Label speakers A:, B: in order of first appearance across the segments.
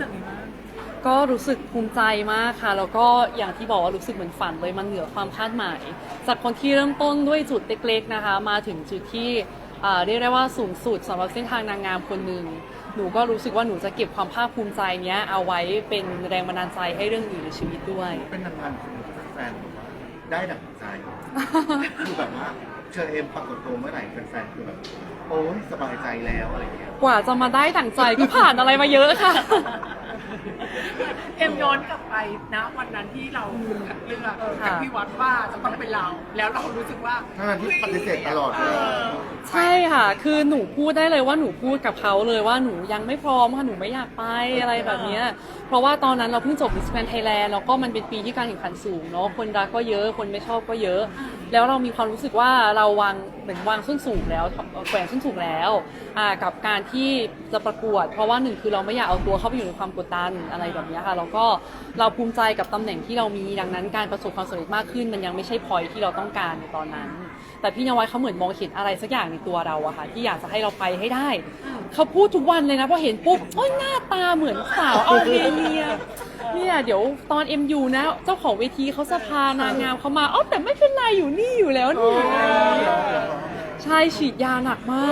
A: สึกยังไงบ้าง
B: ก็รู้สึกภูมิใจมากค่ะ แล้วก็อย่างที่บอกว่ารู้สึกเหมือนฝันเลยมันเหนือความคาดหมาย จากคนที่เริ่มต้นด้วยจุดเล็กๆนะคะ มาถึงจุดที่อ่าเรียกได้ว่าสูงสุดสำหรับเส้นทางนางงามคนหนึ่งหนูก็รู้สึกว่าหนูจะเก็บความภาคภูมิใจเนี้ยเอาไว้เป็นแรงบันดาลใจให้เรื่องอื่นในชีวิตด้วย
C: เป็นนางงามคนหนึ่งที่แฟนๆบอกว่าได้ดั่งใจ คือแบบว่าเชอเอมปรากฏตัวเมื่อไหร่แฟนๆคือแบบโอ้ยสบายใจแล้วอะไรอย่างเงี้ย
B: กว่าจะมาได้ดั่งใจก็ผ่านอะไรมาเยอะค่ะ
A: เอ็มย้อนกลับ นะวันนั้นที่เราถูกคัดเลือก
B: ค่ะ
A: กับพี่วัดว่าจะต้องเป็นเรา แล้วเรารู้สึกว่า
C: ทั้งๆที่ปฏิเสธตลอดเลย
B: ใช่ค่ะ คือหนูพูดได้เลยว่าหนูพูดกับเขาเลยว่าหนูยังไม่พร้อมค่ะ หนูไม่อยากไปอะไรแบบเนี้ยเพราะว่าตอนนั้นเราเพิ่งจบ Miss Grand Thailand แล้วก็มันเป็นปีที่การแข่งขันสูงเนาะ คนรักก็เยอะ คนไม่ชอบก็เยอะ แล้วเรามีความรู้สึกว่าเราวางเหมือนวางส้นสูงแล้วแขวนส้นสูงแล้วอ่ากับการที่จะประกวด เพราะว่าหนึ่งคือเราไม่อยากเอาตัวเข้าไปอยู่ในความกดดันอะไรแบบเนี้ยค่ะ แล้วก็เราภูมิใจกับตำแหน่งที่เรามีดังนั้นการประสบความสำเร็จมากขึ้น มันยังไม่ใช่พอยที่เราต้องการในตอนนั้น แต่พี่นวัดเขาเหมือนมองเห็นอะไรสักอย่างในตัวเราอะค่ะที่อยากจะให้เราไปให้ได้ เขาพูดทุกวันเลยนะพอเห็นปุ๊บโอ้ยหน้าตาเหมือนสาวอัลเมเนียเนี่ยเดี๋ยวตอน MU นะ เจ้าของเวทีเขาสภานางงามเขามาอ๋อแต่ไม่เป็นไรอยู่นี่อยู่แล้วนี่ใช่ฉีดยาหนักมา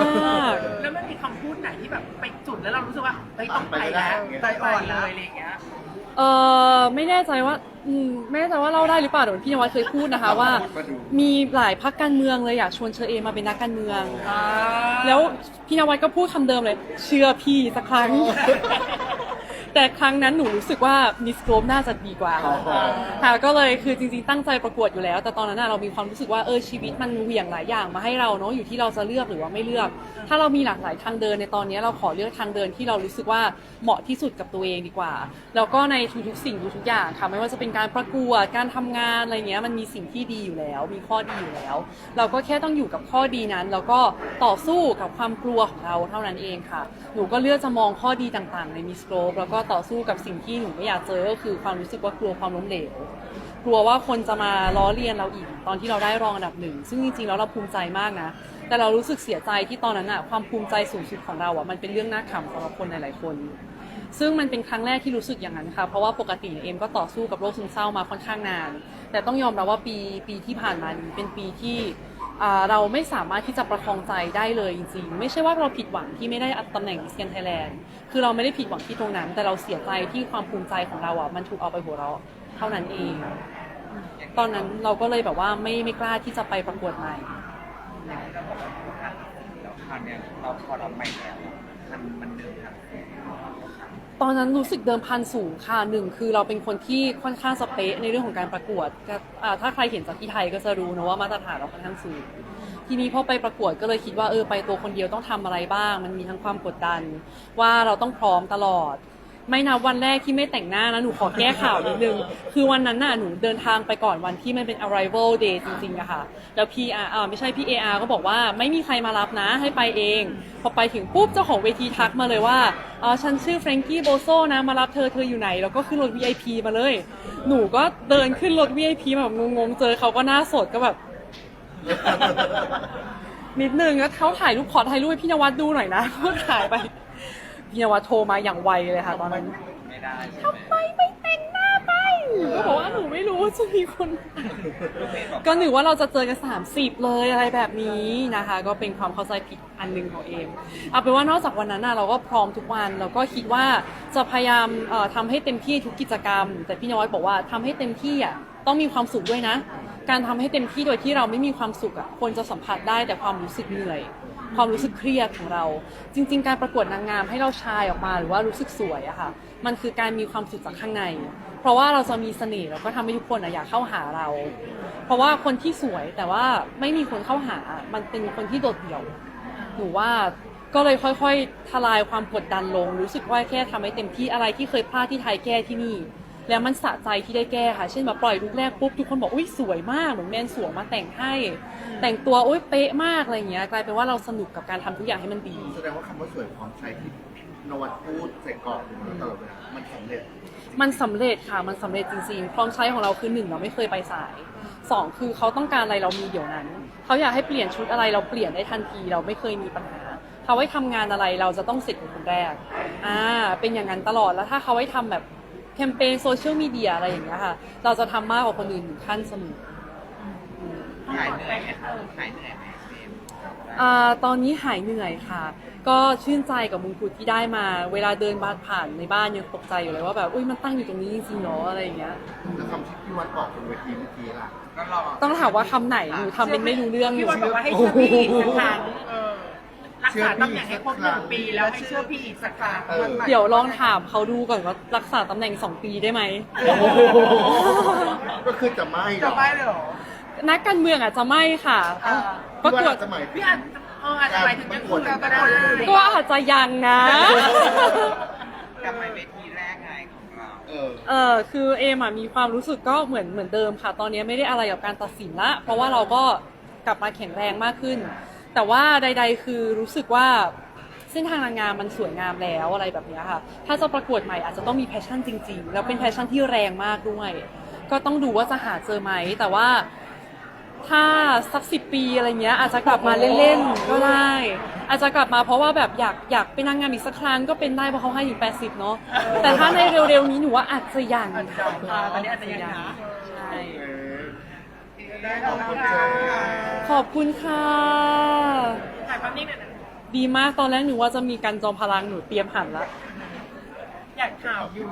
B: ก
A: แล้วมันมีคำพูดไหนที่แบบไปจุดแล้วเรารู้สึกว่าเฮ้ยต้องไปแล้วใจอ่อนเลยอะไรอย่างเงี้ย
B: เออไม่แน่ใจว่าอืมไม่แน่ใจว่าเล่าได้หรือเปล่าแต่พี่นวัดเคยพูดนะคะว่า
C: มาดู
B: มีหลายพักการเมืองเลยอยากชวนเชอเอมมาเป็นนักการเมือง แล้วพี่นวัดก็พูดคำเดิมเลย เชื่อพี่สักครั้ง แต่ครั้งนั้นหนูรู้สึกว่ามิสโกลมน่าจะดีกว่า
C: อ๋อ
B: ค่ะก็เลยคือจริงๆตั้งใจประกวดอยู่แล้ว แต่ตอนนั้นน่ะเรามีความรู้สึกว่าเออชีวิตมันเหวี่ยงหลายอย่างมาให้เราเนาะอยู่ที่เราจะเลือกหรือว่าไม่เลือก ถ้าเรามีหลากหลายทางเดินในตอนนี้เราขอเลือกทางเดินที่เรารู้สึกว่าเหมาะที่สุดกับตัวเองดีกว่า แล้วก็ในทุกๆสิ่งทุกๆอย่างค่ะไม่ว่าจะเป็นการประกวดการทำงานอะไรเงี้ยมันมีสิ่งที่ดีอยู่แล้ว มีข้อดีอยู่แล้ว เราก็แค่ต้องอยู่กับข้อดีนั้น แล้วก็ต่อสู้กับความกลัวของเราเท่านั้นเองค่ะ หนูก็เลือกจะมองข้อดีต่างๆ ในมิสโกลแล้วก็ต่อสู้กับสิ่งที่หนูไม่อยากเจอก็คือความรู้สึกว่ากลัวความล้มเหลว กลัวว่าคนจะมาล้อเลียนเราอีกตอนที่เราได้รองอันดับหนึ่ง ซึ่งจริงๆแล้วเราภูมิใจมากนะ แต่เรารู้สึกเสียใจที่ตอนนั้นอะความภูมิใจสูงสุดของเราอะมันเป็นเรื่องน่าขำสำหรับคนหลายๆคน ซึ่งมันเป็นครั้งแรกที่รู้สึกอย่างนั้นค่ะ เพราะว่าปกติเอ็มก็ต่อสู้กับโรคซึมเศร้ามาค่อนข้างนาน แต่ต้องยอมรับว่าปีปีที่ผ่านมานี้เป็นปีที่ เราไม่สามารถที่จะประคองใจได้เลยจริงๆ ไม่ใช่ว่าเราผิดหวังที่ไม่ได้ตำแหน่งมิสเกนไทยแลนด์คือเราไม่ได้ผิดหวังที่ตรงนั้น แต่เราเสียใจที่ความภูมิใจของเราอะมันถูกเอาไปหัวเราะเท่านั้นเอง ตอนนั้นเราก็เลยแบบว่าไม่ไม่กล้าที่จะไปประกวดใหม่
D: เราบอกว่าทุกครั้งแล้วคราวเนี้เราพอเราไปแล้วมันมันเดินทาง
B: ตอนนั้นรู้สึกเดิมพันสูงค่ะหนึ่งคือเราเป็นคนที่ค่อนข้างสเปซในเรื่องของการประกวดอ่าถ้าใครเห็นจากที่ไทยก็จะรู้นะว่ามาตรฐานเราค่อนข้างสูง ทีนี้พอไปประกวดก็เลยคิดว่าเออไปตัวคนเดียวต้องทำอะไรบ้าง มันมีทั้งความกดดัน ว่าเราต้องพร้อมตลอด ไม่นับวันแรกที่ไม่แต่งหน้านะหนูขอแก้ข่าวนิดนึง คือวันนั้นน่ะหนูเดินทางไปก่อนวันที่มันเป็น arrival day จริงๆอะค่ะ แล้ว PR อ่าไม่ใช่พี่ AR ก็บอกว่าไม่มีใครมารับนะให้ไปเอง พอไปถึงปุ๊บเจ้าของเวทีทักมาเลยว่าอ๋อฉันชื่อแฟรงกี้โบโซนะมารับเธอเธออยู่ไหน แล้วก็ขึ้นรถ VIP มาเลย หนูก็เดินขึ้นรถ VIP มาแบบงงๆเจอเขาก็หน้าสดก็แบบ นิดนึงแล้วเขาถ่ายรูปขอถ่ายรูปให้พี่นวัดดูหน่อยนะก็ถ่ายไป พี่นวัดโทรมาอย่างไวเลยค่ะตอนนั้น
D: ไม่ได้ใช่
B: ทำไมไม่แต่งหน้าไปก็บอกว่าหนูไม่รู้ว่าจะมีคน ก็หนูว่าเราจะเจอกัน30 เลยอะไรแบบนี้นะคะ ก็เป็นความเข้าใจผิดอันหนึงของเอมเอาเป็นว่านอกจากวันนั้นน่ะเราก็พร้อมทุกวันเราก็คิดว่าจะพยายามเอ่อทำให้เต็มที่ทุกกิจกรรม แต่พี่นวัดบอกว่าทำให้เต็มที่อะต้องมีความสุขด้วยนะ การทำให้เต็มที่โดยที่เราไม่มีความสุขอะคนจะสัมผัสได้แต่ความรู้สึกเหนื่อย ความรู้สึกเครียดของเรา จริง ๆ การประกวดนางงามให้เราชายออกมาหรือว่ารู้สึกสวยอะค่ะ มันคือการมีความสุขจากข้างใน เพราะว่าเราจะมีเสน่ห์แล้วก็ทำให้ทุกคนอยากเข้าหาเรา เพราะว่าคนที่สวยแต่ว่าไม่มีคนเข้าหา มันเป็นคนที่โดดเดี่ยวหนูว่าก็เลยค่อย ๆ ทลายความกดดันลง รู้สึกว่าแค่ทำให้เต็มที่อะไรที่เคยพลาดที่ไทยแก้ที่นี่ แล้วมันสะใจที่ได้แก้ค่ะ เช่นแบบปล่อยลูกแรกปุ๊บทุกคนบอกอุ้ยสวยมากเหมือนแมนสวงมาแต่งให้ แต่งตัวอุ้ยเป๊ะมากอะไรอย่างเงี้ยกลายเป็นว่าเราสนุกกับการทำทุกอย่างให้มันดี
C: แสดงว่าคำว่าสวยความใช้ที่นวัดพูดใส่กรอบอยู่ตลอดเวลามันสำเร็จ
B: มันสำเร็จค่ะมันสำเร็จจริงๆพร้อมใช้ของเราคือหนึ่งเราไม่เคยไปสายสองคือเขาต้องการอะไรเรามีเดี๋ยวนั้นเขาอยากให้เปลี่ยนชุดอะไรเราเปลี่ยนได้ทันทีเราไม่เคยมีปัญหาเขาให้ทำงานอะไรเราจะต้องเสร็จเป็นคนแรกอ่าเป็นอย่างนั้นตลอดแล้วถ้าเขาให้ทำแบบ แคมเปญโซเชียลมีเดียอะไรอย่างเงี้ยค่ะ เราจะทำมากกว่าคนอื่นถึงขั้นเสมอ
D: หายเหนื่อยไหมหายเหนื่อยไหมเฟรม
B: อ่าตอนนี้หายเหนื่อยค่ะ ก็ชื่นใจกับมงกุฎที่ได้มา เวลาเดินบานผ่านในบ้านยังตกใจอยู่เลยว่าแบบอุ้ยมันตั้งอยู่ตรงนี้จริงๆเหรออะไรอย่างเงี้ย
C: แล้วคำที่พี่วัดบอกบนเวทีเมื่อกี้ล่ะ
D: ก็รอ
B: ต้องถามว่าคำไหนหนูทำเป็นไม่รู้เรื่องอ
A: พี่
B: ยู่
A: วันบอกว่าให้เชื่อพี่อีกสักครั้งเออ รักษาตำแหน่งให้ครบหนึ่งปีแล้วให้เชื่อพี่อีกสักครั้ง
C: เออ
B: เดี๋ยวลองถามเขาดูก่อนว่ารักษาตำแหน่งสองปีได้ไหม
C: ก็คือจะไม่หร
A: จะ
C: อ
A: ไปเลยเหรอ
B: นักการเมืองอาจจะไม่ค่ะ
A: เออ
B: ประกวด
C: พี่าจะหมาย
A: พี่อาจเอออาจจะหมายถึงจะคุณก็ได้
B: ก็อาจจะยังนะ
D: กลับมาเวทีแรกไงของเรา
C: เออ
B: เออคือเอมอะมีความรู้สึกก็เหมือนเหมือนเดิมค่ะ ตอนนี้ไม่ได้อะไรกับการตัดสินละ เพราะว่าเราก็กลับมาแข็งแรงมากขึ้น แต่ว่าใด ๆ คือรู้สึกว่าเส้นทางนางงามมันสวยงามแล้วอะไรแบบเนี้ยค่ะ ถ้าจะประกวดใหม่อาจจะต้องมีแพชชั่นจริง ๆ แล้วเป็นแพชชั่นที่แรงมากด้วย ก็ต้องดูว่าจะหาเจอไหม แต่ว่าถ้าสักสิปีอะไรเงี้ยอาจจะกลับมาเล่นๆก็ได้ อาจจะกลับมาเพราะว่าแบบอยากอยากเป็นนางงามอีกสักครั้งก็เป็นได้เพราะเขาให้ถึง80 เนาะแต่ถ้าในเร็วๆนี้หนูว่าอาจจะยัง
A: อาจจะอ่าตอนนี้อาจจะยังนะ
B: ใช่ ขอบคุณค่ะ
A: ถ่ายภาพนิ่งหน่อยนะ
B: ดีมากตอนแรกหนูว่าจะมีการจอมพลังหนูเตรียมหันละ
A: อยากข่าวอยู่